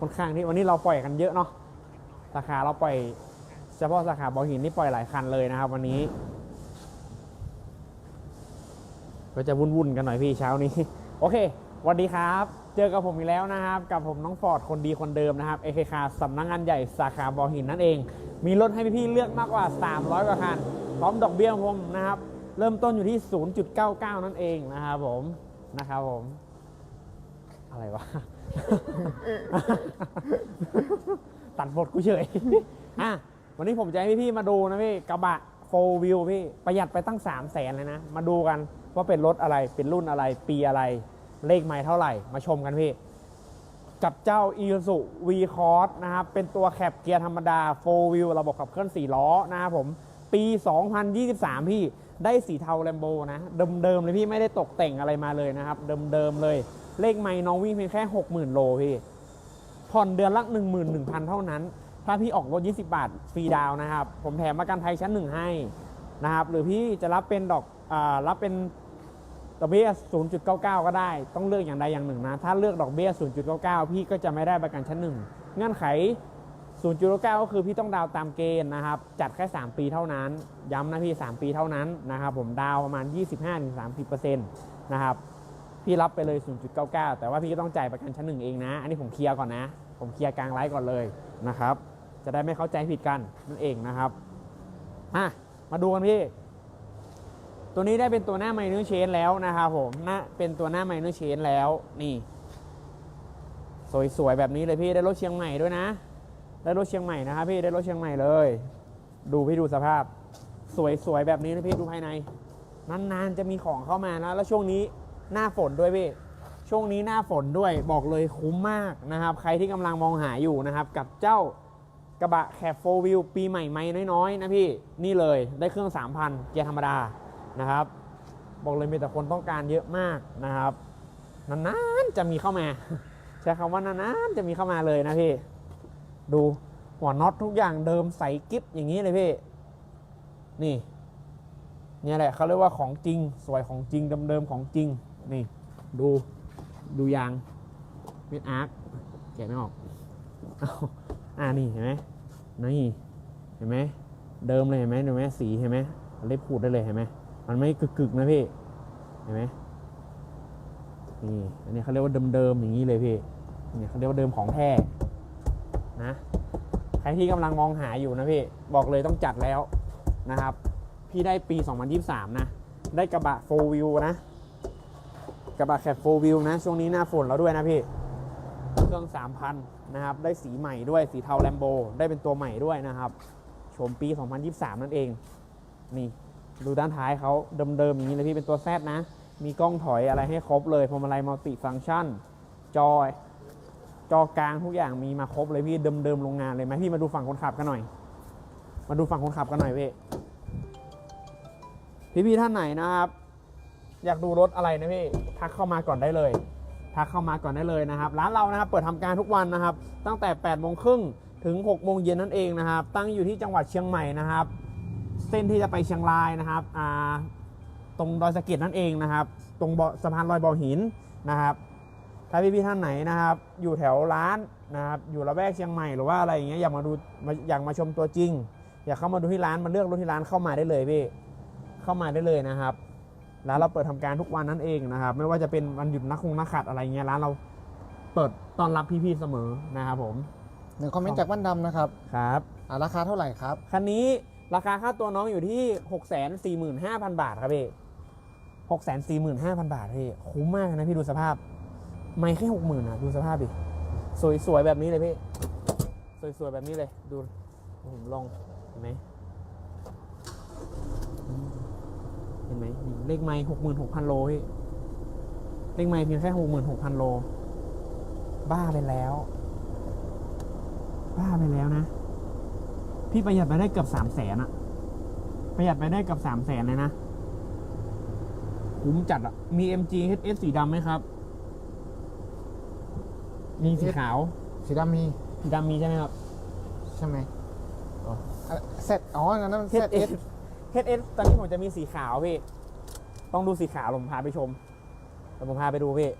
ค่อนข้างที่วันนี้เราปล่อยกันเยอะเนาะสาขาเราปล่อยเฉพาะสาขาบอหินนี่ปล่อยหลายคันเลยนะครับ วันนี้ ก็จะวุ่นๆกันหน่อยพี่เช้านี้ โอเควัสดีครับ เจอกับผมอีกแล้วนะครับ กับผมน้องฟอร์ดคนดีคนเดิมนะครับเอเคคาสำนักงานใหญ่สาขาบอหินนั่นเอง มีรถให้พี่ๆเลือกมากกว่า 300 กว่าคัน พร้อมดอกเบี้ยผมนะครับ เริ่มต้นอยู่ที่ 0.99 นั่นเองนะครับผมนะครับผม อะไรวะ ตัดบทกูเฉย อะ วันนี้ผมจะให้พี่ๆมาดูนะพี่กระบะโฟวิวพี่ประหยัดไปตั้ง 3 0 0แสนเลยนะ มาดูกันว่าเป็นรถอะไรเป็นรุ่นอะไร ปีอะไร เลขไมล์เท่าไหร่ มาชมกันพี่ กับเจ้า i s u V Cross นะครับ เป็นตัวแคปเกียร์ธรรมดา4 wheel ระบบขับเคลื่อน 4 ล้อนะครับผม ปี 2023 พี่ได้สีเทาแลมโบนะ เดิมๆเลยพี่ไม่ได้ตกแต่งอะไรมาเลยนะครับ เดิมๆเลย เลขไมล์น้องวิ่งเพียงแค่ 60,000 โลพี่ผ่อนเดือนละ 11,000 เท่านั้น ถ้าพี่ออกรถ 20 บาทฟรีดาวนะครับ ผมแถมประกันภัยชั้นหนึ่งให้นะครับ หรือพี่จะรับเป็นดอกอรับเป็นดอกเบี้ย 0.99 ก็ได้ ต้องเลือกอย่างใดอย่างหนึ่งนะ ถ้าเลือกดอกเบี้ย 0.99 พี่ก็จะไม่ได้ประกันชั้นหนึ่งเงื่อนไข 0.99 ก็คือพี่ต้องดาวตามเกณฑ์นะครับ จัดแค่ 3 ปีเท่านั้น ย้ำนะพี่ 3 ปีเท่านั้นนะครับ ผมดาวประมาณ 25-30%นะครับ พี่รับไปเลย 0.99 แต่ว่าพี่ก็ต้องจ่ายประกันชั้นหนึ่งเองนะ อันนี้ผมเคลียร์ก่อนนะ ผมเคลียร์กลางไลฟ์ก่อนเลยนะครับ จะได้ไม่เข้าใจผิดกันนั่นเองนะครับอะมาดูกันพี่ ตัวนี้ได้เป็นตัวหน้าไมเนอร์เชนแล้วนะครับผมหน้าเป็นตัวหน้าไมเนอร์เชนแล้วนี่ สวยๆแบบนี้เลยพี่ได้รถเชียงใหม่ด้วยนะ ได้รถเชียงใหม่นะครับพี่ได้รถเชียงใหม่เลย ดูพี่ดูสภาพ สวยๆแบบนี้นะพี่ดูภายในนานๆจะมีของเข้ามานะแล้วช่วงนี้ หน้าฝนด้วยพี่ช่วงนี้หน้าฝนด้วยบอกเลยคุ้มมากนะครับ ใครที่กำลังมองหาอยู่นะครับ กับเจ้ากระบะแคปโฟวิวปีใหม่ไม่น้อยๆ นะพี่นี่เลยได้เครื่อง 3,000 เกียร์ธรรมดานะครับ บอกเลยมีแต่คนต้องการเยอะมากนะครับนานๆจะมีเข้ามา ใช้คำว่านานๆจะมีเข้ามาเลยนะพี่ ดูหัวน็อตทุกอย่างเดิมใสกิ๊บอย่างนี้เลยพี่ นี่เนี่ยแหละเขาเรียกว่าของจริง สวยของจริงเดิมๆของจริง นี่ดูดูยางเวทอาร์คแกะไม่ออกอาอ่านี่เห็นไหมนี่เห็นไหมเดิมเลยเห็นไหมเห็นไหมสีเห็นไหมเล็บขูดได้เลยเห็นไหมมันไม่กึกๆนะพี่เห็นไหมนี่อันนี้เขาเรียกว่าเดิมๆอย่างนี้เลยพี่เนี่ยเขาเรียกว่าเดิมของแท้นะใครที่กำลังมองหาอยู่นะพี่บอกเลยต้องจัดแล้วนะครับ พี่ได้ปี 2023 นะ ได้กระบะ4 wheel นะ กระบะแคป4 wheel นะ ช่วงนี้หน้าฝนแล้วด้วยนะพี่ เครื่อง 3,000 นะครับ ได้สีใหม่ด้วยสีเทาแลมโบ ได้เป็นตัวใหม่ด้วยนะครับชมปี 2023 นั่นเอง นี่ดูด้านท้ายเขาเดิมๆอย่างนี้เลยพี่เป็นตัวแซดนะ มีกล้องถอยอะไรให้ครบเลยพวงมาลัยมัลติฟังก์ชัน จอยจอกลางทุกอย่างมีมาครบเลยพี่เดิมๆโรงงานเลยไหมพี่มาดูฝั่งคนขับกันหน่อย มาดูฝั่งคนขับกันหน่อยพี่พี่ๆท่านไหนนะครับ อยากดูรถอะไรนะพี่ทักเข้ามาก่อนได้เลย ทักเข้ามาก่อนได้เลยนะครับ ร้านเรานะครับเปิดทำการทุกวันนะครับ ตั้งแต่8โมงครึ่งถึง6โมงเย็นนั่นเองนะครับ ตั้งอยู่ที่จังหวัดเชียงใหม่นะครับ เส้นที่จะไปเชียงรายนะครับอ่าตรงดอยสะเก็ดนั่นเองนะครับ ตรงสะพานลอยบ่อหินนะครับ ถ้าพี่ๆท่านไหนนะครับ อยู่แถวร้านนะครับ อยู่ละแวกเชียงใหม่หรือว่าอะไรอย่างเงี้ยอยากมาดูมาอยากมาชมตัวจริง อยากเข้ามาดูที่ร้านมาเลือกรถที่ร้านเข้ามาได้เลยพี่เข้ามาได้เลยนะครับ ร้านเราเปิดทำการทุกวันนั่นเองนะครับ ไม่ว่าจะเป็นวันหยุดนักคงนักขัดอะไรเงี้ยร้านเราเปิดต้อนรับพี่ๆเสมอนะครับผมหนึ่งคอมเมนต์จากบ้านดำนะครับครับอ่าราคาเท่าไหร่ครับ คันนี้ราคาค่าตัวน้องอยู่ที่ 6 4 5 0 0 0 บาทครับพี่6 4 5 0 0 0บาทพี่คุ้มมากนะพี่ดูสภาพ ไม่แค่หกหมื่นนะดูสภาพดิสวยๆแบบนี้เลยพี่ สวยๆแบบนี้เลย ดูผมลองเห็นไหมเห็นไหมนี่เลขไม้หกหมื่นหกพันโลพี่เลขไม้เพียงแค่หกหมื่นหกพันโล บ้าไปแล้ว บ้าไปแล้วนะ พี่ประหยัดไปได้เกือบสามแสนอะประหยัดไปได้เกือบสามแสนเลยนะคุ้มจัดอะมี MG HS สีดำไหมครับ มีสีขาว สีดำมี สีดำมีใช่ไหมครับ ใช่ไหมอ๋อเซตอ๋ออันนั้นมันเซต เอ HS HS ตอนนี้ผมจะมีสีขาวพี่ ต้องดูสีขาวผมพาไปชมเดี๋ยวผมพาไปดูพี่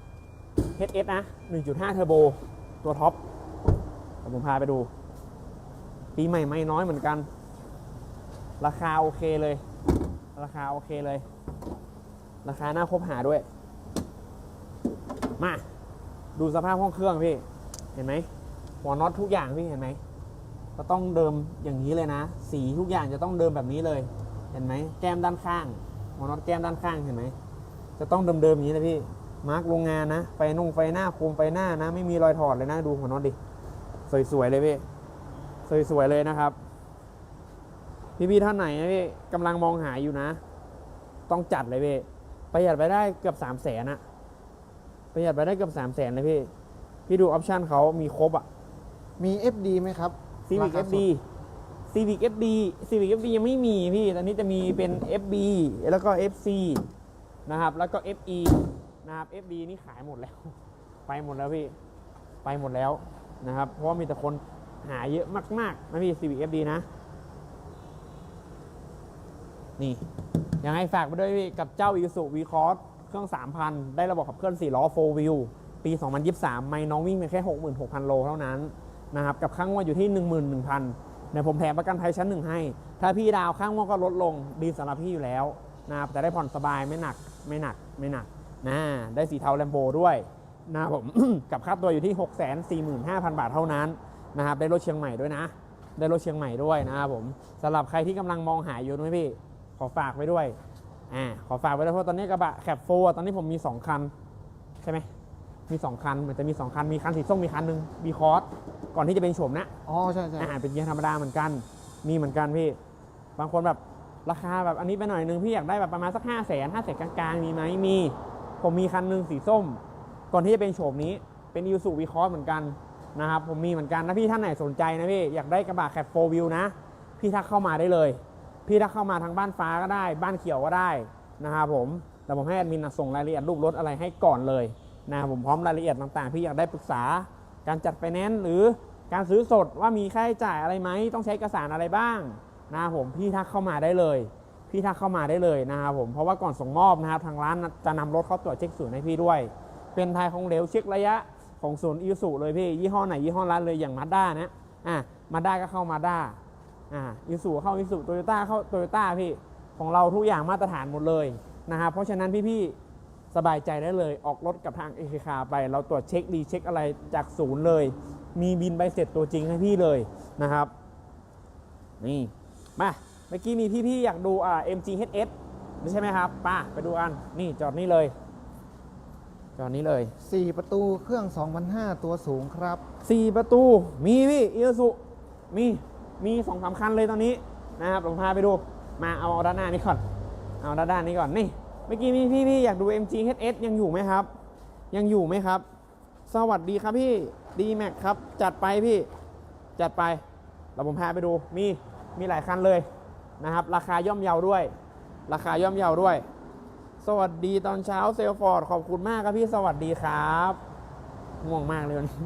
HS นะ 1.5 เทอร์โบ ตัวท็อปยวผมพาไปดู ปีใหม่ไม่น้อยเหมือนกัน ราคาโอเคเลย ราคาโอเคเลย ราคาน่าคบหาด้วย มา ดูสภาพห้องเครื่องพี่ เห็นไหมหัวน็อตทุกอย่างพี่เห็นไหมก็ต้องเดิมอย่างนี้เลยนะ สีทุกอย่างจะต้องเดิมแบบนี้เลย ห็นไหมแก้มด้านข้างหัวน็อตแก้มด้านข้างเห็นไหมจะต้องเดิมๆอย่างนี้นะพี่มาร์กโรงงานนะไฟนุ่งไฟหน้าโคมไฟหน้านะ ไม่มีรอยถอดเลยนะดูหัวน็อตดิสวยๆเลยพี่สวยๆเลยนะครับ พี่ๆท่านไหนนะพี่กำลังมองหาอยู่นะ ต้องจัดเลยพี่ประหยัดไปได้เกือบสามแสนอะประหยัดไปได้เกือบสามแสนเลยพี่ พี่ดูออปชันเขามีครบอะมี FD ไหมครับ Civic ราคาส FD Civic FD Civic FD ยังไม่มีพี่ ตอนนี้จะมีเป็น FB แล้วก็ FC นะครับ แล้วก็ FE นะครับ FD นี่ขายหมดแล้ว ไปหมดแล้วพี่ ไปหมดแล้วนะครับ เพราะว่ามีแต่คนหาเยอะมากๆนะพี่ Civic FD นะ นี่ ยังไงฝากไปด้วยพี่ กับเจ้า Isuzu V-Cross เครื่อง 3,000 ได้ระบบขับเคลื่อน 4 ล้อ 4 wheel ปี 2023 ไม่น้องวิ่งเพียงแค่ 66,000 โลเท่านั้นนะครับ กับข้างงวดอยู่ที่ 11,000เดี๋ยวผมแถมประกันภัยชั้นหนึ่งให้ ถ้าพี่ดาวข้างงวดก็ลดลงดีสำหรับพี่อยู่แล้วนะครับแต่ได้ผ่อนสบายไม่หนักไม่หนักไม่หนักนะได้สีเทาแลมโบด้วยนะครับผม กับค่าตัวอยู่ที่ 645,000 บาทเท่านั้นนะครับได้รถเชียงใหม่ด้วยนะ ได้รถเชียงใหม่ด้วยนะครับผมสำหรับใครที่กำลังมองหาอยู่นะพี่ขอฝากไว้ด้วยอ่าขอฝากไว้ด้วยเพราะตอนนี้กระบะแคปโฟตอนนี้ผมมี 2 คัน ใช่ไหม มี2คันเหมือนจะมี2คันมีคันสีส้มมีคันหนึ่งมีคอร์สก่อนที่จะเป็นโฉมนะอ๋อใช่ใช่อาหารเป็นเกียร์ธรรมดาเหมือนกันมีเหมือนกันพี่ บางคนแบบราคาแบบอันนี้ไปหน่อยนึงพี่อยากได้แบบประมาณสักห้าแสนห้าแสนกลางๆมีไหมมี ผมมีคันหนึ่งสีส้ม ก่อนที่จะเป็นโฉมนี้เป็นยูสุวีคอร์เหมือนกันนะครับผมมีเหมือนกันนะพี่ท่านไหนสนใจนะพี่อยากได้กระบะแคปโฟวิวนะ พี่ทักเข้ามาได้เลย พี่ทักเข้ามาทางบ้านฟ้าก็ได้ บ้านเขียวก็ได้นะครับผมแต่ผมให้แอดมินน่ะส่งรายละเอียดรูปรถอะไรให้ก่อนเลย นะผมพร้อมรายละเอียดต่างๆ พี่อยากได้ปรึกษาการจัดไฟแนนซ์หรือการซื้อสดว่ามีค่าใช้จ่ายอะไรไหมต้องใช้เอกสารอะไรบ้างนะผมพี่ทักเข้ามาได้เลย พี่ทักเข้ามาได้เลยนะครับผมเพราะว่าก่อนส่งมอบนะครับทางร้านจะนำรถเข้าตรวจเช็คศูนย์ให้พี่ด้วย เป็นไทยของเหลวเช็คระยะของศูนย์อีสุเลยพี่ยี่ห้อไหนยี่ห้อร้านเลยอย่างมาด้านะอะมาด้าก็เข้ามาด้าอ่าอีสุเข้าอีสุโตโยต้าเข้าโตโยต้าพี่ของเราทุกอย่างมาตรฐานหมดเลยนะครับเพราะฉะนั้นพี่ๆ สบายใจได้เลย ออกรถกับทางเอเคคาไป เราตรวจเช็คดีเช็คอะไรจากศูนย์เลย มีบินใบเสร็จตัวจริงให้พี่เลยนะครับ นี่ มาเมื่อกี้มีพี่ๆอยากดูอ่า MGHS ไม่ใช่ไหมครับป้าไปดูกัน นี่จอดนี่เลย จอดนี้เลยสี่ประตูเครื่อง2,500ตัวสูงครับ 4 ประตู มีพี่อีสุมี มีสองสามคันเลยตอนนี้นะครับผมพาไปดู มาเอาด้านหน้านี้ก่อน เอาด้านด้านนี้ก่อน นี่ เมื่อกี้มีพี่พี่อยากดู MGHS ยังอยู่ไหมครับ ยังอยู่ไหมครับ สวัสดีครับพี่ดีแม็กครับ จัดไปพี่ จัดไปเราผมพาไปดู มี มีหลายคันเลยนะครับ ราคาย่อมเยาด้วย ราคาย่อมเยาด้วย สวัสดีตอนเช้าเซลฟอร์ดขอบคุณมากครับพี่สวัสดีครับง่วงมากเลยวันนี้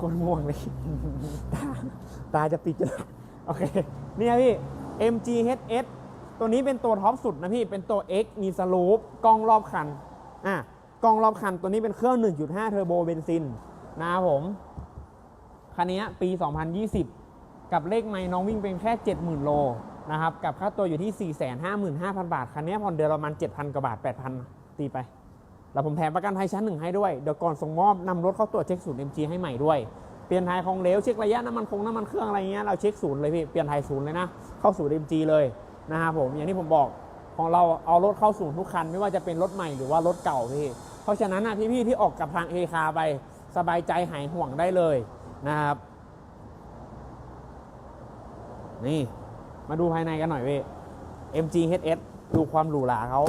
คนง่วงเลยตาตาจะปิดจะโอเค นี่ครับพี่ MGHS ตัวนี้เป็นตัวท็อปสุดนะพี่ เป็นตัว X มีสลูปกล้องรอบคัน อะ กล้องรอบคันตัวนี้เป็นเครื่อง 1.5 เทอร์โบเบนซินนะครับผม คันนี้ปี 2020 กับเลขไมล์น้องวิ่งเป็นแค่ 70,000 โลนะครับ กับค่าตัวอยู่ที่ 455,000 บาท คันนี้ผ่อนเดือนประมาณ 7,000 กว่าบาท 8,000 ตีไป แล้วผมแถมประกันภัยชั้นหนึ่งให้ด้วย เดี๋ยวก่อนส่งมอบนำรถเข้าตรวจเช็คศูนย์ MG ให้ใหม่ด้วยเปลี่ยนไทยของเหลวเช็คระยะน้ำมันคงน้ำมันเครื่องอะไรเงี้ยเราเช็คศูนย์เลยพี่ เปลี่ยนไทยศูนย์เลยนะ เข้าศูนย์ MG เลย นะครับผมอย่างที่ผมบอกของเราเอารถเข้าศูนย์ทุกคัน ไม่ว่าจะเป็นรถใหม่หรือว่ารถเก่าพี่ เพราะฉะนั้นนะพี่ๆที่ออกกับทางเอคาไปสบายใจหายห่วงได้เลยนะครับ นี่มาดูภายในกันหน่อยพี่ MGHS ดูความหรูหราเขา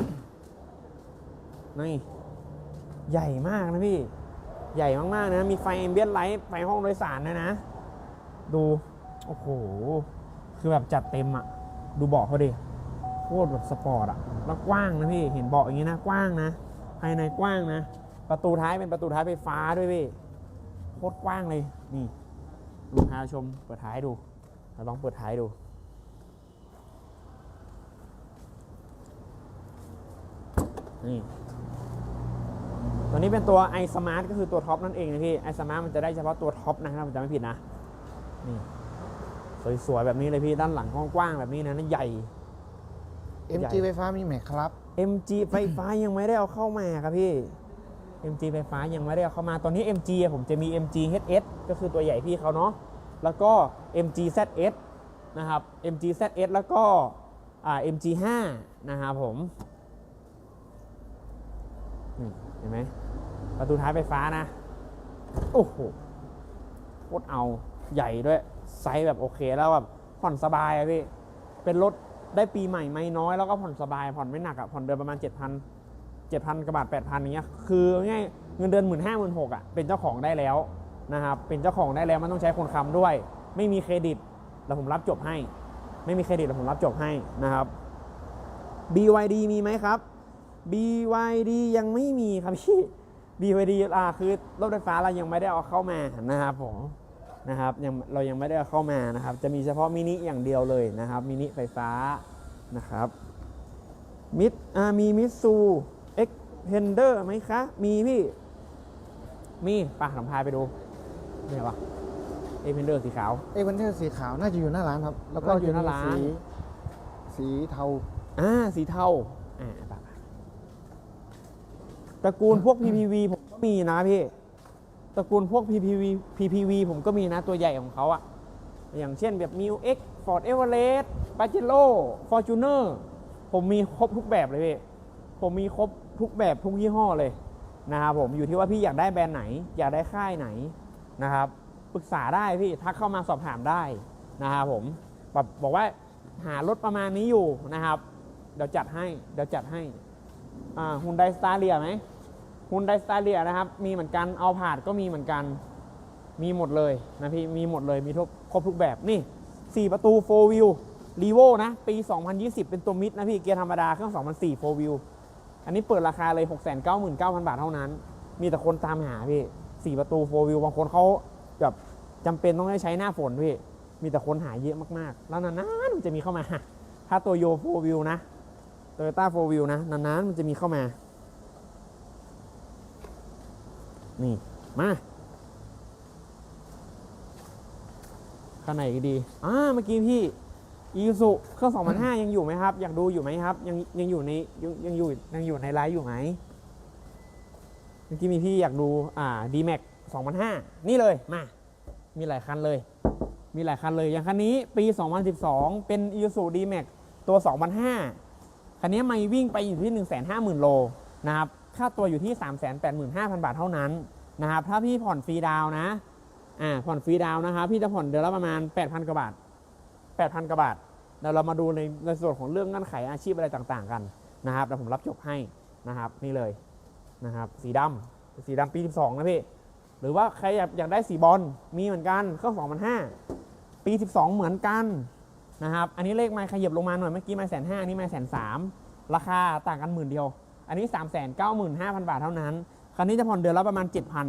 นี่ใหญ่มากนะพี่ ใหญ่มากๆนะ มีไฟแอมเบียนไลท์ไฟห้องโดยสารด้วยนะ ดู โอ้โห คือแบบจัดเต็มอะ ดูเบาะเขาดิโคตรแบบสปอร์ตอะแล้วกว้างนะพี่เห็นเบาะอย่างนี้นะกว้างนะ ภายในกว้างนะ ประตูท้ายเป็นประตูท้ายไฟฟ้าด้วยพี่โคตรกว้างเลยนี่ลูกค้าชมเปิดท้ายดูเราลองเปิดท้ายดูนี่ตัวนี้เป็นตัว i Smart ก็คือตัวท็อปนั่นเองนะพี่ i Smart มันจะได้เฉพาะตัวท็อปนะครับผมจำไม่ผิดนะนี่ สวยๆแบบนี้เลยพี่ด้านหลังกว้างๆแบบนี้นะนะใหญ่ MG ไฟฟ้ามีไหมครับ MG ไฟฟ้ายังไม่ได้เอาเข้ามาครับพี่ MG ไฟฟ้ายังไม่ได้เอาเข้ามาตอนนี้ MG อะผมจะมี MG HS ก็คือตัวใหญ่พี่เขาเนาะแล้วก็ MG ZS นะครับ MG ZS แล้วก็อ่า MG 5นะครับผมนี่เห็นไหมประตูท้ายไฟฟ้านะ โอ้โหโคตรเอาใหญ่ด้วย ไซส์แบบโอเคแล้วแบบผ่อนสบายอะพี่ เป็นรถได้ปีใหม่ไม่น้อยแล้วก็ผ่อนสบาย ผ่อนไม่หนักอะผ่อนเดือนประมาณ 7 0 0 0 7,000กว่าบาท8,000อย่างเงี้ย คือง่ายเงินเดือนหมื่นห้าหมื่นหกอะเป็นเจ้าของได้แล้วนะครับ เป็นเจ้าของได้แล้วมันต้องใช้คนค้ำด้วย ไม่มีเครดิตแล้วผมรับจบให้ ไม่มีเครดิตแล้วผมรับจบให้นะครับ BYD มีไหมครับ BYD ยังไม่มีครับพี่ BYD อ่าคือรถไฟฟ้าเรายังไม่ได้เอาเข้ามานะครับผม นะครับยังเรายังไม่ได้เอาเข้ามานะครับ จะมีเฉพาะมินิอย่างเดียวเลยนะครับมินิไฟฟ้านะครับมิดอ่ามีมิซูเอ็กเพนเดอร์ไหมคะ มีพี่ มีไป่ะลองพาไปดูนี่วะเอ็กเพนเดอร์สีขาวเอเวนเทอร์สีขาวน่าจะอยู่หน้าร้านครับ แล้วก็น่าจะอยู่หน้าร้านสีสีเทาอ่าสีเทาอ่าปะปะตระกูลพวก PPV ผมก็มีนะพี่ ตระกูลพวก PPV PPV ผมก็มีนะตัวใหญ่ของเขาอะอย่างเช่นแบบ m i X Ford Everest p a j e r o Fortuner ผมมีครบทุกแบบเลยพี่ผมมีครบทุกแบบทุกยี่ห้อเลยนะครับผมอยู่ที่ว่าพี่อยากได้แบรนด์ไหน อยากได้ค่ายไหนนะครับปรึกษาได้พี่ทักเข้ามาสอบถามได้นะครับผมแบบบอกว่าหารถประมาณนี้อยู่นะครับ เดี๋ยวจัดให้ เดี๋ยวจัดให้ฮุนไดสตาร์เลียไหม ฮุนไดสตาเลียนะครับ มีเหมือนกันเอาผาดก็มีเหมือนกัน มีหมดเลยนะพี่ มีหมดเลย มีทุกครบทุกแบบ นี่ 4 ประตู4 wheel r e v o นะ ปี 2020 เป็นตัวมิดนะพี่ เกียร์ธรรมดา เครื่อง 2004 4 wheel อันนี้เปิดราคาเลย 699,000 บาทเท่านั้น มีแต่คนตามหาพี่ 4 ประตู4 wheel บางคนเขาแบบจำเป็นต้องให้ใช้หน้าฝนพี่ มีแต่คนหาเยอะมากๆ แล้วนานๆมันจะมีเข้ามา ถ้าตัวโย4 wheel นะโตโยต้า4 wheel นะ นานๆมันจะมีเข้ามา นี่ มาข้างในก็ดีอ่าเมื่อกี้พี่อีสุเครื่อง2005 ยังอยู่ไหมครับ อยากดูอยู่ไหมครับ ยังยังอยู่ในยังยังอยู่ยังอยู่ในไลฟ์อยู่ไหมเมื่อกี้มีพี่อยากดูอ่า D-Max 2005 นี่เลยมา มีหลายคันเลย มีหลายคันเลย อย่างคันนี้ปี 2012 เป็น Isuzu D-Max ตัว 2005 คันนี้ไม่วิ่งไปอยู่ที่ 150,000 โลนะครับ ค่าตัวอยู่ที่ 385,000 บาทเท่านั้นนะครับถ้าพี่ผ่อนฟรีดาวนะอ่าผ่อนฟรีดาวนะครับพี่จะผ่อนเดือนละประมาณ 8,000 กว่าบาท 8,000 กว่าบาทเดี๋ยวเรามาดูในในส่วนของเรื่องเงื่อนไขอาชีพอะไรต่างๆ กันนะครับเดี๋ยวผมรับจบให้นะครับนี่เลยนะครับสีดำสีดำปี 12 นะพี่ หรือว่าใครอยากอยากได้สีบอลมีเหมือนกันเครื่อง2005 ปี 12 เหมือนกันนะครับอันนี้เลขไม้ขยับลงมาหน่อยเมื่อกี้ไม้แสนห้าอันนี้ไม้แสนสามราคาต่างกันหมื่นเดียว อันนี้ 3 9 5 0 0 0 บาทเท่านั้น คันนี้จะผ่อนเดือนละประมาณ 7,000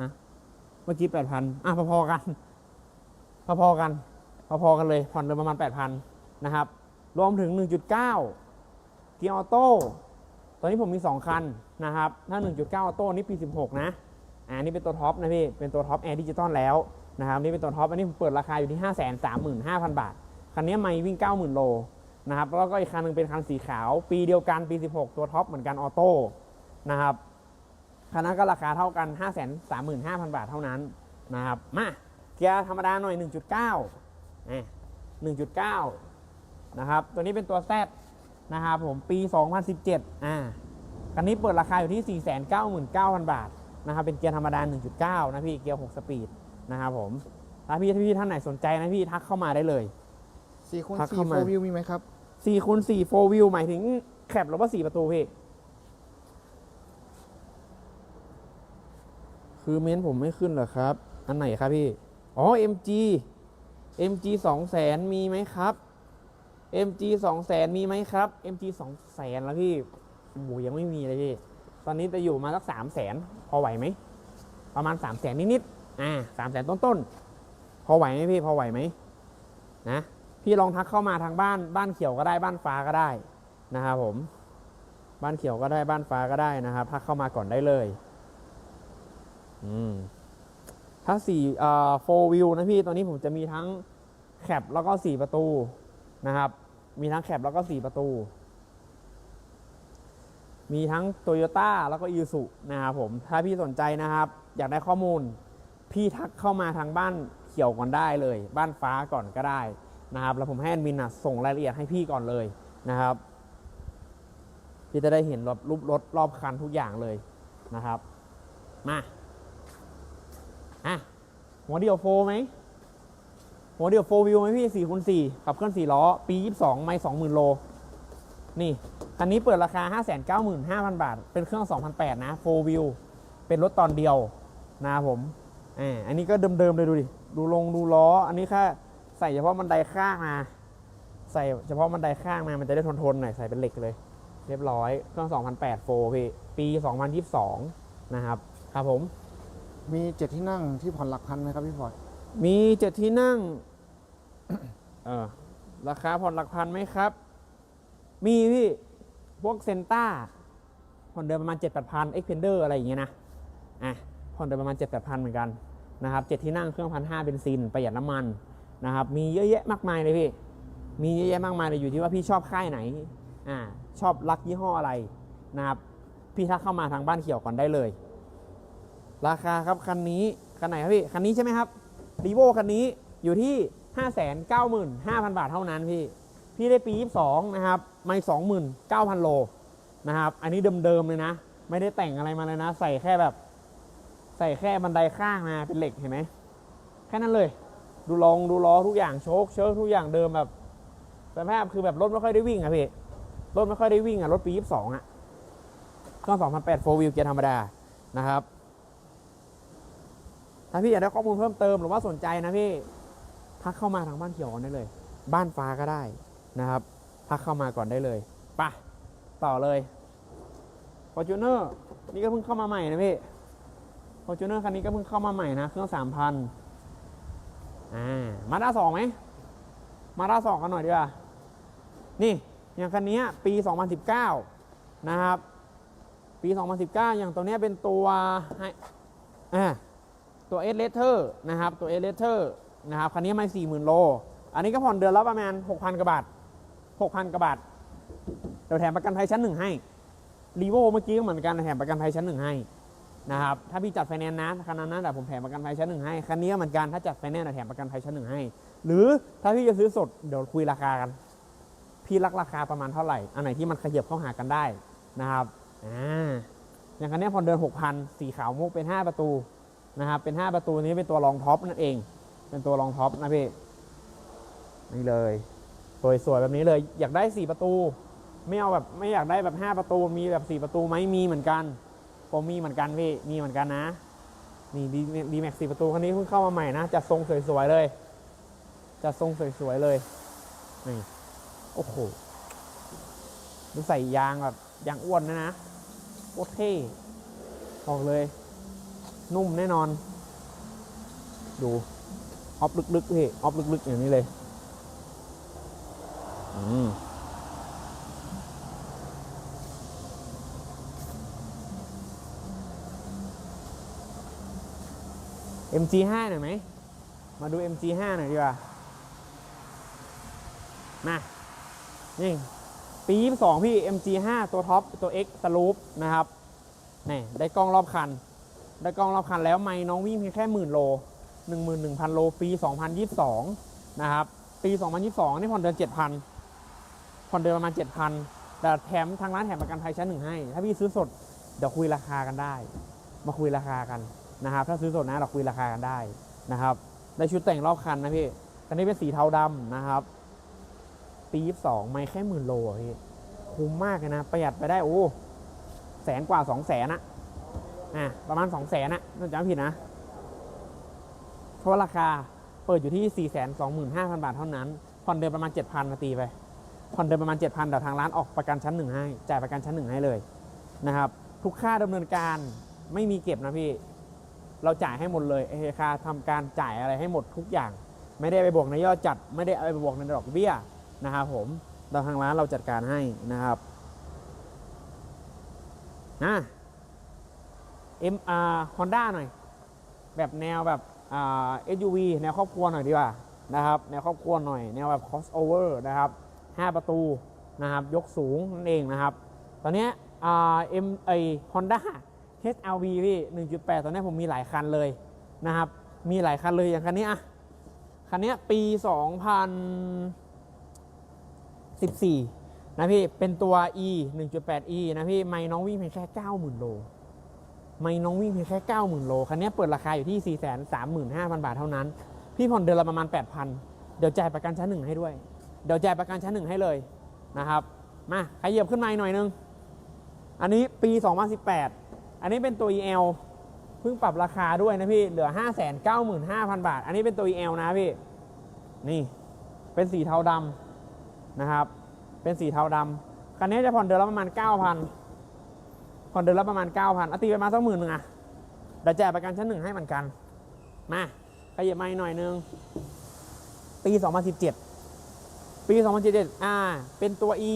นะเมื่อกี้ 8,000อะพอๆกัน พอๆกัน พอๆกันเลย ผ่อนเดือนประมาณ 8,000 นะครับ รวมถึง 1.9 เกียร์ออโต้ ตอนนี้ผมมี 2 คันนะครับ ถ้า 1.9 ออโต้นี่ปี 16 นะอ่านี่เป็นตัวท็อปนะพี่ เป็นตัวท็อปแอร์ดิจิตอลแล้วนะครับ นี่เป็นตัวท็อป อันนี้ผมเปิดราคาอยู่ที่ 535,000 บาท คันนี้ไม่วิ่ง 90,000 โล นะครับแล้วก็อีกคันหนึงเป็นคันสีขาว ปีเดียวกันปี 16 ตัวท็อปเหมือนกันออโต้นะครับคันนั้นก็ราคาเท่ากัน 535,000 บาทเท่านั้นนะครับมาเกียร์ธรรมดาหน่อย 1.9อะ1.9 นะครับ ตัวนี้เป็นตัว Z นะครับผมปี 2017 อ่าคันนี้เปิดราคาอยู่ที่ 499,000 บาทนะครับเป็นเกียร์ธรรมดา 1.9 นะพี่เกียร์ 6 สปีดนะครับผมถ้าพี่ถ้าพี่ท่านไหนสนใจนะพี่ทักเข้ามาได้เลยสีคูณทักสีเข้าโฟมาวิวมีไหมครับ 4คูณ4 4 wheel หมายถึงแคปหรือว่า4ประตูพี่ คือเม้นผมไม่ขึ้นเหรอครับ อันไหนครับพี่ อ๋อ MG MG 2 0 0 0 0 0มีไหมครับ MG 2 0 0 0 0มีไหมครับ MG 2 0 0 0 0แล้วพี่โอ้ยังไม่มีเลยพี่ ตอนนี้จะอยู่มาสัก3 0 0 0 0 0พอไหวไหม ประมาณ3 0 0 0 0 0นิดๆอ่า3 0 0 0 0 0ต้นๆ พอไหวไหมพี่ พอไหวไหมนะ พี่ลองทักเข้ามาทางบ้านบ้านเขียวก็ได้บ้านฟ้าก็ได้นะครับผม บ้านเขียวก็ได้บ้านฟ้าก็ได้นะครับ ทักเข้ามาก่อนได้เลยอืมถ้าสี่เอ่อ four wheel นะพี่ตอนนี้ผมจะมีทั้งแคปแล้วก็สี่ประตูนะครับ มีทั้งแคปแล้วก็สี่ประตู มีทั้งโตโยต้าแล้วก็อีซูนะครับผม ถ้าพี่สนใจนะครับ อยากได้ข้อมูล พี่ทักเข้ามาทางบ้านเขียวก่อนได้เลย บ้านฟ้าก่อนก็ได้ นะครับแล้วผมให้แอดมินนะส่งรายละเอียดให้พี่ก่อนเลยนะครับพี่จะได้เห็นรอบรูปรถรอบคันทุกอย่างเลยนะครับ มาอะหัวเดียวโฟไหมหัวเดียวโฟวิวไหมพี่4คูณ4ขับเคลื่อน4ล้อ ปี22ไม่20,000โล นี่คันนี้เปิดราคา595,000บาท เป็นเครื่อง2008นะโฟวิวเป็นรถตอนเดียวนะผมอ่าอันนี้ก็เดิมๆเลยดูดิ ดูลงดูล้อ อันนี้แค่ ใส่เฉพาะบันไดข้างมาใส่เฉพาะบันไดข้างมามันจะได้ทนๆหน่อยใส่เป็นเหล็กเลย เรียบร้อยเครื่อง2008โฟพี่ปี 2022 นะครับ ครับผม มีเจ็ดที่นั่งที่ผ่อนหลักพันไหมครับพี่พลอยมีเจ็ดที่นั่ง เออราคาผ่อนหลักพันไหมครับ มีพี่ พวกเซนต้าผ่อนเดือนประมาณ7 8 0 0 0 e x p e n d e r อะไรอย่างเงี้ยนะอะผ่อนเดือนประมาณ7 8 0 0 0 เหมือนกันนะครับเจ็ดที่นั่งเครื่องพันห้าเบนซินประหยัดน้ำมัน นะครับมีเยอะแยะมากมายเลยพี่ มีเยอะแยะมากมายเลยอยู่ที่ว่าพี่ชอบค่ายไหนอ่าชอบรักยี่ห้ออะไรนะครับพี่ทักเข้ามาทางบ้านเขียวก่อนได้เลย ราคาครับคันนี้คันไหนครับพี่คันนี้ใช่ไหมครับรีโวคันนี้อยู่ที่ 595,000 บาทเท่านั้นพี่ พี่ได้ปี 22 นะครับ ไม่29,000 โลนะครับ อันนี้เดิมๆเลยนะ ไม่ได้แต่งอะไรมาเลยนะ ใส่แค่แบบ ใส่แค่บันไดข้างมาเป็นเหล็กเห็นไหมแค่นั้นเลย ดูลองดูล้อทุกอย่างโชคเชิร์ทุกอย่างเดิมแบบสภาพคือแบบรถไม่ค่อยได้วิ่งอะพี่รถไม่ค่อยได้วิ่งอะรถปี 22อะเครื่อง2008 4 wheel เกียร์ธรรมดานะครับ ถ้าพี่อยากได้ข้อมูลเพิ่มเติมหรือว่าสนใจนะพี่ทักเข้ามาทางบ้านเขียวก่อได้เลย บ้านฟ้าก็ได้นะครับทักเข้ามาก่อนได้เลยไปะต่อเลย f o r t u n e r นี่ก็เพิ่งเข้ามาใหม่นะพี่ f o r t u n e r คันนี้ก็เพิ่งเข้ามาใหม่นะเครื่องสามพัน อ่ามาด้าสองไหมมาด้าสองกันหน่อยดีกว่า นี่อย่างคันนี้ปี 2019 นะครับ ปี 2019 อย่างตัวนี้เป็นตัวให้อ่าตัว S Letter นะครับ ตัว S Letter นะครับ คันนี้ไม่สี่หมื่นโล อันนี้ก็ผ่อนเดือนละประมาณ 6,000 กว่าบาท 6,000 กว่าบาทเดี๋ยวแถมประกันภัยชั้นหนึ่งให้รีโวเมื่อกี้ก็เหมือนกันแถมประกันภัยชั้นหนึ่งให้ นะครับถ้าพี่จัดไฟแนนซ์นะคันนั้นนะแต่ผมแถมประกันภัยชั้นหนึ่งให้คันนี้ก็เหมือนกันถ้าจัดไฟแนนซ์แถมประกันภัยชั้นหนึ่งให้ หรือถ้าพี่จะซื้อสดเดี๋ยวคุยราคากัน พี่รักราคาประมาณเท่าไหร่ อันไหนที่มันขยับเข้าหากันได้นะครับอ่าอย่างคันนี้ผ่อนเดือน6,000สีขาวมุกเป็น 5 ประตูนะครับเป็น 5 ประตูนี้เป็นตัวรองท็อปนั่นเอง เป็นตัวรองท็อปนะพี่นี่เลยสวยๆแบบนี้เลยอยากได้ 4 ประตู ไม่เอาแบบไม่อยากได้แบบ 5 ประตูมีแบบ 4 ประตูไหมมีเหมือนกัน ผมมีเหมือนกันพี่ มีเหมือนกันนะ นี่ดีดีแม็กสี่ประตูคันนี้เพิ่งเข้ามาใหม่นะจัดทรงสวยๆเลยจัดทรงสวยๆเลย นี่ โอ้โหดูใส่ยางแบบยางอ้วนนะนะโคตรเท่บอกเลย นุ่มแน่นอน ดู ออฟลึกๆพี่ ออฟลึกๆ อย่างนี้เลย อืม MG5 หน่อยไหม มาดู MG5 หน่อยดีกว่า มา นี่ ปี 22 พี่ MG5 ตัวท็อป ตัว X สลูปนะครับ นี่ ได้กล้องรอบคัน ได้กล้องรอบคันแล้วไม่น้องวิ่งเพียงแค่หมื่นโล 11,000 โล ปี 2022 นะครับ ปี 2022 นี่ผ่อนเดือน 7,000 ผ่อนเดือนประมาณ 7,000 แต่แถมทางร้านแถมประกันภัยชั้นหนึ่งให้ ถ้าพี่ซื้อสด เดี๋ยวคุยราคากันได้ มาคุยราคากัน นะครับ ถ้าซื้อสดนะเราคุยราคากันได้นะครับได้ชุดแต่งรอบคันนะพี่คันนี้เป็นสีเทาดำนะครับ ปี22ไม่แค่หมื่นโลพี่คุ้มมากเลยนะ ประหยัดไปได้โอ้แสนกว่าสองแสนอะอะประมาณสองแสนอะน่าจะไม่ผิดนะ เพราะราคาเปิดอยู่ที่4 2 5 0 0 0บาทเท่านั้นผ่อนเดือนประมาณ7,000มาตีไปผ่อนเดือนประมาณ 7,000แต่ทางร้านออกประกันชั้นหนึ่งให้ จ่ายประกันชั้นหนึ่งให้เลยนะครับ ทุกค่าดำเนินการไม่มีเก็บนะพี่ เราจ่ายให้หมดเลยเอคาทำการจ่ายอะไรให้หมดทุกอย่าง ไม่ได้ไปบวกในยอดจัด ไม่ได้ไปบวกในดอกเบี้ยนะครับผมเราทางร้านเราจัดการให้นะครับนะ M R Honda หน่อย แบบแนวแบบอ่า SUV แนวครอบครัวหน่อยดีกว่านะครับแนวครอบครัวหน่อย แนวแบบ crossover นะครับ 5 ประตูนะครับ ยกสูงนั่นเองนะครับ ตอนนี้ยอ่า M ไอ Honda HRV พี่ 1.8 ตอนนี้ผมมีหลายคันเลยนะครับ มีหลายคันเลยอย่างคันนี้อะคันนี้ปี 2014 นะพี่ เป็นตัว E 1.8 E นะพี่ ไม่น้องวิ่งเพียงแค่ 90,000 โล ไม่น้องวิ่งเพียงแค่ 90,000 โล คันนี้เปิดราคาอยู่ที่ 435,000 บาทเท่านั้น พี่ผ่อนเดือนละประมาณ 8,000 เดี๋ยวจ่ายประกันชั้นหนึ่งให้ด้วย เดี๋ยวจ่ายประกันชั้นหนึ่งให้เลยนะครับ มาขยับขึ้นมาหน่อยนึง อันนี้ปี 2018 อันนี้เป็นตัว EL เพิ่งปรับราคาด้วยนะพี่ เหลือ 595,000 บาท อันนี้เป็นตัว EL นะพี่ นี่ เป็นสีเทาดำนะครับ เป็นสีเทาดำคันนี้จะผ่อนเดือนละประมาณ 9,000 ผ่อนเดือนละประมาณ 9,000อาตีไปมาสักหมื่นหนึ่งอะเดี๋ยวจ่ายประกันชั้นหนึ่งให้เหมือนกัน มาขยับมาอีกหน่อยนึง ปี 2017 ปี 2017อ่าเป็นตัว E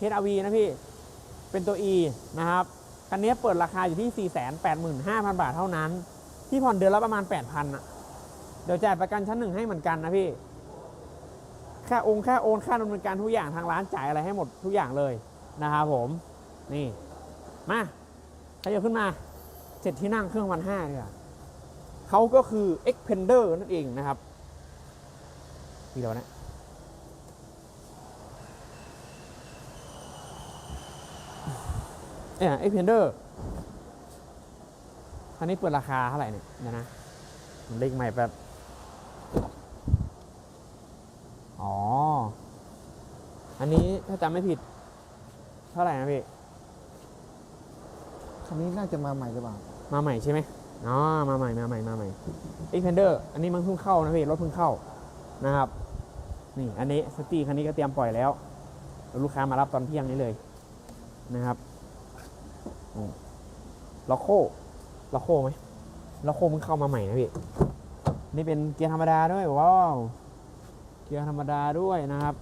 HRV นะพี่ เป็นตัว E นะครับ คันนี้เปิดราคาอยู่ที่ 485,000 บาทเท่านั้นที่ผ่อนเดือนละประมาณ 8,000อะเดี๋ยวจ่ายประกันชั้นหนึ่งให้เหมือนกันนะพี่ ค่าองค์ค่าโอนค่าดำเนินการทุกอย่างทางร้านจ่ายอะไรให้หมดทุกอย่างเลยนะครับผม นี่ มาขยับขึ้นมาเจ็ดที่นั่งเครื่องวันห้าเนี่ยเขาก็คือ Expander นั่นเองนะครับนี่เดี๋ยวนะ เอ่อ Xpander คันนี้เปิดราคาเท่าไหร่เนี่ยเดี๋ยวนะผมเลขใหม่แป๊บอ๋อ อันนี้ถ้าจำไม่ผิด เท่าไหร่นะพี่ คันนี้น่าจะมาใหม่หรือเปล่า มาใหม่ใช่ไหมอ๋อ มาใหม่ มาใหม่ มาใหม่ e x p a n d e r อันนี้มันเพิ่งเข้านะพี่ รถเพิ่งเข้านะครับ นี่ อันนี้สตีคันนี้ก็เตรียมปล่อยแล้วแล้วลูกค้ามารับตอนเที่ยงนี้เลยนะครับ ล็อกโคล็อกโคไหมล็อกโคมึงเข้ามาใหม่นะพี่ นี่เป็นเกียร์ธรรมดาด้วยว้าวเกียร์ธรรมดาด้วยนะครับ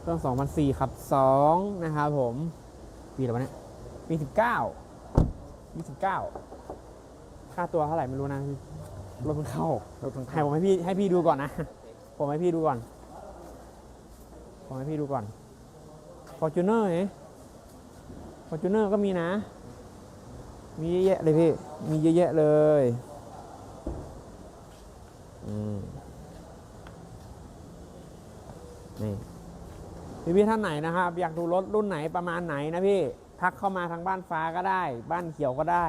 เครื่อง2004ขับ 2 นะครับผมปีอะไรวะเนี่ยปีสิบเก้าปีสิบเก้าค่าตัวเท่าไหร่ไม่รู้นะรถเพิ่งเข้ารถเพิ่งให้เข้าผมให้พี่ให้พี่ดูก่อนนะ ผมให้พี่ดูก่อน ผมให้พี่ดูก่อน Fortuner เอ๊ะ Fortuner ก็มีนะ มีเยอะแยะเลยพี่ มีเยอะแยะเลยอืมนี่พี่พี่ท่านไหนนะครับ อยากดูรถรุ่นไหนประมาณไหนนะพี่ ทักเข้ามาทางบ้านฟ้าก็ได้ บ้านเขียวก็ได้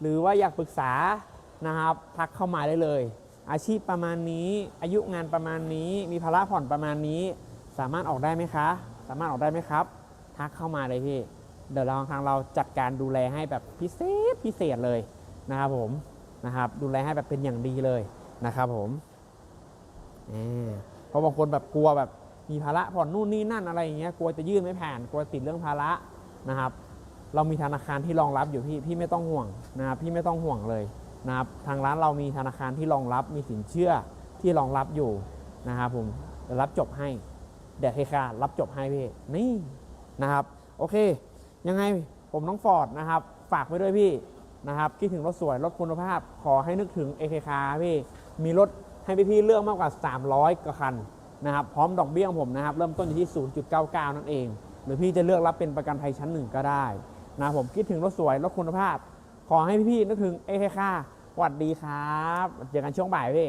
หรือว่าอยากปรึกษานะครับ ทักเข้ามาได้เลย อาชีพประมาณนี้ อายุงานประมาณนี้ มีภาระผ่อนประมาณนี้ สามารถออกได้ไหมคะ สามารถออกได้ไหมครับ ทักเข้ามาเลยพี่ เดี๋ยวเราทางเราจัดการดูแลให้แบบพิเศษพิเศษเลยนะครับผมนะครับดูแลให้แบบเป็นอย่างดีเลยนะครับผมเพราะบางคนแบบกลัวแบบมีภาระผ่อนนู่นนี่นั่นอะไรอย่างเงี้ยกลัวจะยื่นไม่ผ่านกลัวติดเรื่องภาระนะครับ เรามีธนาคารที่รองรับอยู่พี่พี่ไม่ต้องห่วงนะครับพี่ไม่ต้องห่วงเลยนะครับทางร้านเรามีธนาคารที่รองรับมีสินเชื่อที่รองรับอยู่นะครับผมรับจบให้เดี๋ยวเคคารับจบให้พี่นี่นะครับ โอเค ยังไงผมน้องฟอร์ดนะครับ ฝากไว้ด้วยพี่นะครับคิดถึงรถสวยรถคุณภาพ ขอให้นึกถึงเอเคคาพี่ มีรถให้พี่ๆเลือกมากกว่า 300กว่าคันนะครับพร้อมดอกเบี้ยของผมนะครับ เริ่มต้นอยู่ที่ 0.99 นั่นเอง หรือพี่จะเลือกรับเป็นประกันภัยชั้นหนึ่งก็ได้นะผมคิดถึงรถสวยรถคุณภาพ ขอให้พี่ๆนึกถึงเอเคค่าสวัสดีครับ เจอกันช่วงบ่ายพี่